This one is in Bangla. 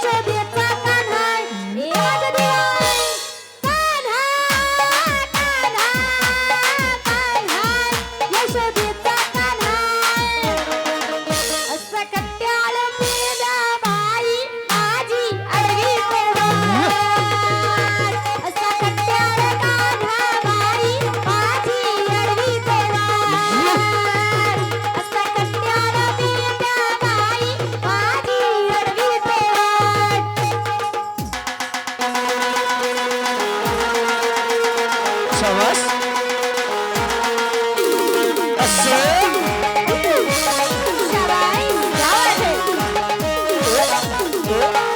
said Whoa.